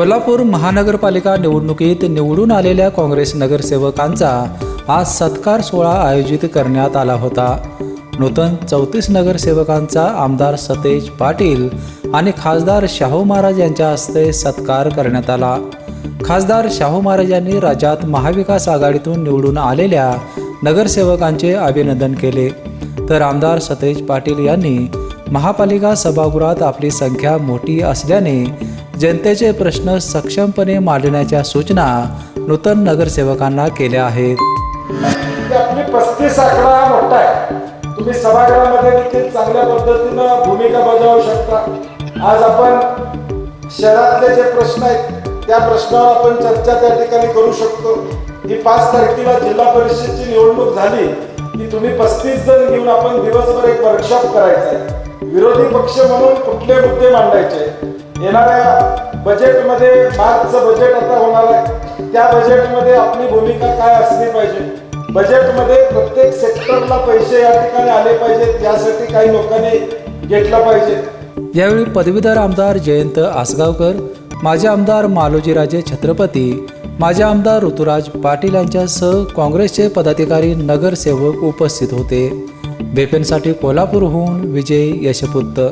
कोल्हापूर महानगरपालिका निवडणुकीत निवडून आलेल्या काँग्रेस नगरसेवकांचा आज सत्कार सोहळा आयोजित करण्यात आला होता. नूतन चौतीस नगरसेवकांचा आमदार सतेज पाटील आणि खासदार शाहू महाराज यांच्या हस्ते सत्कार करण्यात आला. खासदार शाहू महाराज यांनी राज्यात महाविकास आघाडीतून निवडून आलेल्या नगरसेवकांचे अभिनंदन केले. तर आमदार सतेज पाटील यांनी महापालिका सभागृहात आपली संख्या मोठी असल्याने जनतेचे प्रश्न सक्षमपणे मांडण्याच्या सूचना नूतन नगरसेवकांना केल्या आहेत. म्हणजे आपली पस्तीस आकडा हा मोठा आहे. तुम्ही सभागृहामध्ये देखील चांगल्या पद्धतीनं भूमिका बजावू शकता. आज आपण शहरातले जे प्रश्न आहेत त्या प्रश्नावर आपण चर्चा त्या ठिकाणी करू शकतो. ही पाच तारखेला जिल्हा परिषदची निवडणूक झाली की तुम्ही पस्तीस जण घेऊन आपण दिवसभर एक वर्कशॉप करायचा आहे. विरोधी पक्ष म्हणून कुठले मुद्दे मांडायचे? येणाऱ्या बजेटमध्ये मार्चचं बजेट आता होणार आहे. त्या बजेटमध्ये आपली भूमिका काय असली पाहिजे? बजेटमध्ये प्रत्येक सेक्टरला पैसे या ठिकाणी आले पाहिजेत यासाठी काही लोकांनी घेतला पाहिजे. यावेळी पदवीधर आमदार जयंत आसगावकर माजी आमदार मालोजीराजे छत्रपती माजी आमदार ऋतुराज पाटील यांच्यासह काँग्रेसचे पदाधिकारी नगरसेवक उपस्थित होते. बेपेनसाठी कोल्हापूरहून विजय यशपुत्र